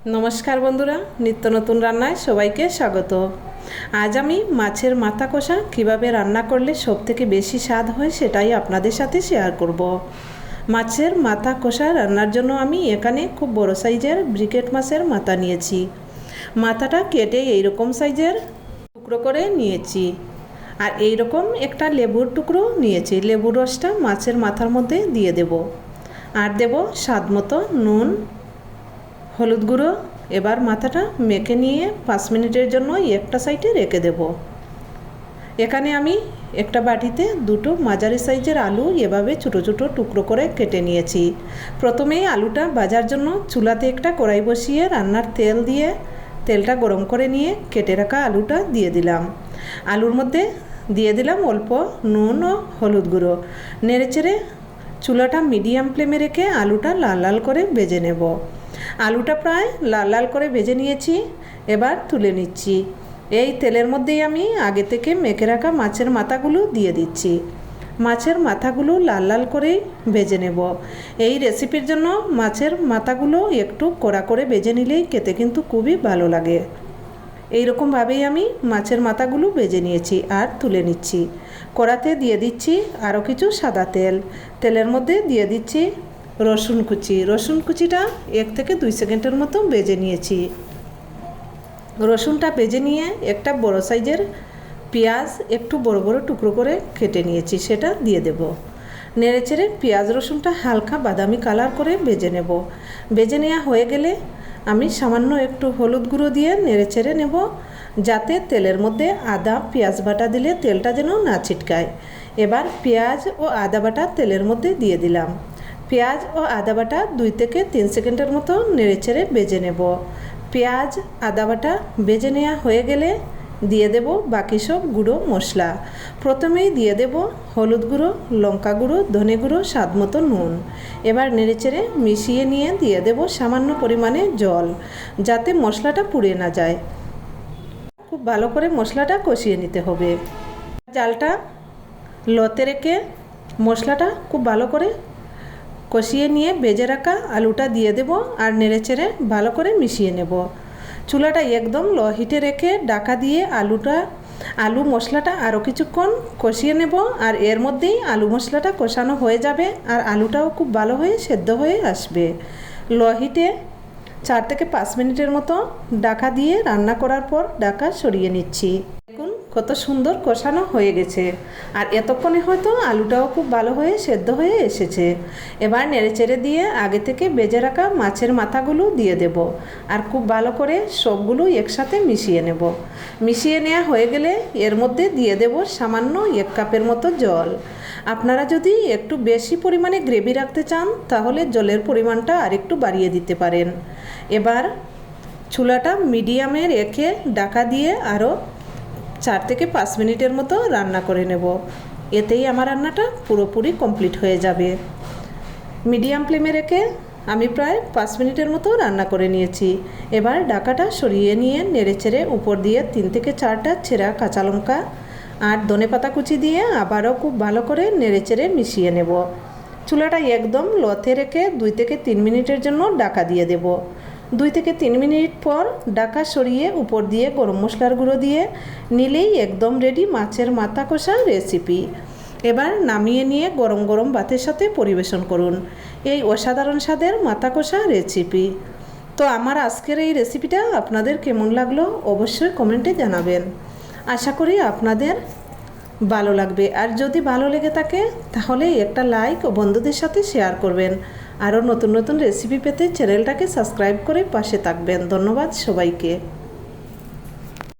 নমস্কার বন্ধুরা, নিত্য নতুন রান্নায় সবাইকে স্বাগত। আজ আমি মাছের মাথা কষা কীভাবে রান্না করলে সব থেকে বেশি স্বাদ হয় সেটাই আপনাদের সাথে শেয়ার করব। মাছের মাথা কষা রান্নার জন্য আমি এখানে খুব বড় সাইজের ব্রিকেট মাছের মাথা নিয়েছি। মাথাটা কেটে এইরকম সাইজের টুকরো করে নিয়েছি। আর এই রকম একটা লেবুর টুকরো নিয়েছি, লেবুর রসটা মাছের মাথার মধ্যে দিয়ে দেব। আর দেব স্বাদ মতো নুন হলুদ গুঁড়ো, এবার মাথাটা মেখে নিয়ে পাঁচ মিনিটের জন্য একটা সাইডে রেখে দেব। এখানে আমি একটা বাটিতে দুটো মাঝারি সাইজের আলু এভাবে ছোটো ছোটো টুকরো করে কেটে নিয়েছি। প্রথমেই আলুটা ভাজার জন্য চুলাতে একটা কড়াই বসিয়ে রান্নার তেল দিয়ে তেলটা গরম করে নিয়ে কেটে রাখা আলুটা দিয়ে দিলাম। আলুর মধ্যে দিয়ে দিলাম অল্প নুন ও হলুদ গুঁড়ো। নেড়ে চেড়ে চুলাটা মিডিয়াম ফ্লেমে রেখে আলুটা লাল লাল করে ভেজে নেব। আলুটা প্রায় লাল লাল করে ভেজে নিয়েছি, এবার তুলে নিচ্ছি। এই তেলের মধ্যেই আমি আগে থেকে মেখে রাখা মাছের মাথাগুলো দিয়ে দিচ্ছি। মাছের মাথাগুলো লাল লাল করেই ভেজে নেব। এই রেসিপির জন্য মাছের মাথাগুলো একটু কড়া করে ভেজে নিলেই খেতে কিন্তু খুবই ভালো লাগে। এইরকমভাবেই আমি মাছের মাথাগুলো ভেজে নিয়েছি আর তুলে নিচ্ছি। কড়াতে দিয়ে দিচ্ছি আরও কিছু সাদা তেল। তেলের মধ্যে দিয়ে দিচ্ছি রসুন কুচি। রসুন কুচিটা এক থেকে দুই সেকেন্ডের মতো বেজে নিয়েছি। রসুনটা বেজে নিয়ে একটা বড় সাইজের পেঁয়াজ একটু বড় বড় টুকরো করে কেটে নিয়েছি, সেটা দিয়ে দেব। নেড়ে চেড়ে পেঁয়াজ, রসুনটা হালকা বাদামি কালার করে বেজে নেব। বেজে নেওয়া হয়ে গেলে আমি সামান্য একটু হলুদ গুঁড়ো দিয়ে নেড়ে চেড়ে নেব, যাতে তেলের মধ্যে আদা, পেঁয়াজ বাটা দিলে তেলটা যেন না ছিটকায়। এবার পেঁয়াজ ও আদা বাটা তেলের মধ্যে দিয়ে দিলাম। পেঁয়াজ ও আদা বাটা দুই থেকে তিন সেকেন্ডের মতো নেড়ে চেড়ে বেজে নেব। পেঁয়াজ, আদা বাটা বেজে নেওয়া হয়ে গেলে দিয়ে দেব বাকি সব গুঁড়ো মশলা। প্রথমেই দিয়ে দেব হলুদ গুঁড়ো, লঙ্কা গুঁড়ো, ধনে গুঁড়ো, স্বাদ মতো নুন। এবার নেড়েচেড়ে মিশিয়ে নিয়ে দিয়ে দেব সামান্য পরিমাণে জল, যাতে মশলাটা পুড়ে না যায়। খুব ভালো করে মশলাটা কষিয়ে নিতে হবে। জালটা লতে রেখে মশলাটা খুব ভালো করে কষিয়ে নিয়ে বেজে রাখা আলুটা দিয়ে দেব আর নেড়েচেড়ে ভালো করে মিশিয়ে নেব। চুলাটা একদম লো হিটে রেখে ডাকা দিয়ে আলুটা, আলু মশলাটা আরও কিছুক্ষণ কষিয়ে নেব আর এর মধ্যেই আলু মশলাটা কষানো হয়ে যাবে আর আলুটাও খুব ভালো হয়ে সেদ্ধ হয়ে আসবে। লো হিটে চার থেকে পাঁচ মিনিটের মতো ডাকা দিয়ে রান্না করার পর ডাকা সরিয়ে নিচ্ছি। কত সুন্দর কষানো হয়ে গেছে। আর এতক্ষণে হয়তো আলুটাও খুব ভালো হয়ে সেদ্ধ হয়ে এসেছে। এবার নেড়েচেড়ে দিয়ে আগে থেকে বেজে রাখা মাছের মাথাগুলো দিয়ে দেব। আর খুব ভালো করে সবগুলো একসাথে মিশিয়ে নেব। মিশিয়ে নেওয়া হয়ে গেলে এর মধ্যে দিয়ে দেব সামান্য এক কাপের মতো জল। আপনারা যদি একটু বেশি পরিমাণে গ্রেভি রাখতে চান, তাহলে জলের পরিমাণটা আরেকটু বাড়িয়ে দিতে পারেন। এবার চুলাটা মিডিয়ামে রেখে ডাকা দিয়ে আরও চার থেকে পাঁচ মিনিটের মতো রান্না করে নেব। এতেই আমার রান্নাটা পুরোপুরি কমপ্লিট হয়ে যাবে। মিডিয়াম ফ্লেমে রেখে আমি প্রায় পাঁচ মিনিটের মতো রান্না করে নিয়েছি। এবার ডাকাটা সরিয়ে নিয়ে নেড়েচেড়ে উপর দিয়ে তিন থেকে চারটা ছেঁড়া কাঁচা লঙ্কা আর ধনে পাতা কুচি দিয়ে আবারও খুব ভালো করে নেড়েচেড়ে মিশিয়ে নেব। চুলাটা একদম লথে রেখে দুই থেকে তিন মিনিটের জন্য ডাকা দিয়ে দেব। দুই থেকে তিন মিনিট পর ডাকা সরিয়ে উপর দিয়ে গরম মশলার গুঁড়ো দিয়ে নিলেই একদম রেডি মাছের মাথা কষা রেসিপি এবার নামিয়ে নিয়ে গরম গরম ভাতের সাথে পরিবেশন করুন। এই অসাধারণ স্বাদের মাথা কষা রেসিপি তো আমার আজকের এই রেসিপিটা আপনাদের কেমন লাগল অবশ্যই কমেন্টে জানাবেন। আশা করি আপনাদের ভালো লাগবে। আর যদি ভালো লেগে থাকে তাহলে একটা লাইক ও বন্ধুদের সাথে শেয়ার করবেন। আরও নতুন নতুন রেসিপি পেতে চ্যানেলটাকে সাবস্ক্রাইব করে পাশে থাকবেন। ধন্যবাদ সবাইকে।